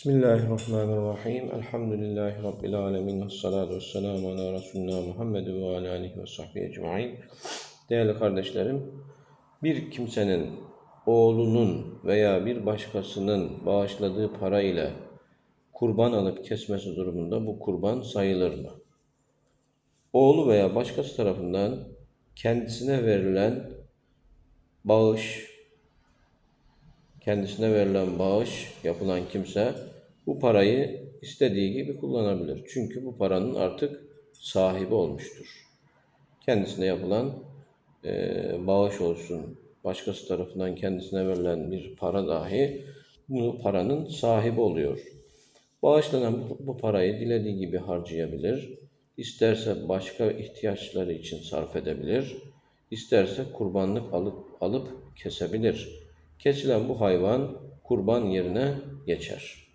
Bismillahirrahmanirrahim. Elhamdülillahi Rabbil alemin. Ve salatu ve selamu ala Resulina Muhammed ve ala alihi ve sahbihi ecma'in. Değerli kardeşlerim, bir kimsenin oğlunun veya bir başkasının bağışladığı para ile kurban alıp kesmesi durumunda bu kurban sayılır mı? Oğlu veya başkası tarafından kendisine verilen bağış, kendisine verilen bağış yapılan kimse bu parayı istediği gibi kullanabilir. Çünkü bu paranın artık sahibi olmuştur. Kendisine yapılan e, bağış olsun, başkası tarafından kendisine verilen bir para dahi bu paranın sahibi oluyor. Bağışlanan bu, bu parayı dilediği gibi harcayabilir. İsterse başka ihtiyaçları için sarf edebilir. İsterse kurbanlık alıp alıp kesebilir. Kesilen bu hayvan kurban yerine geçer.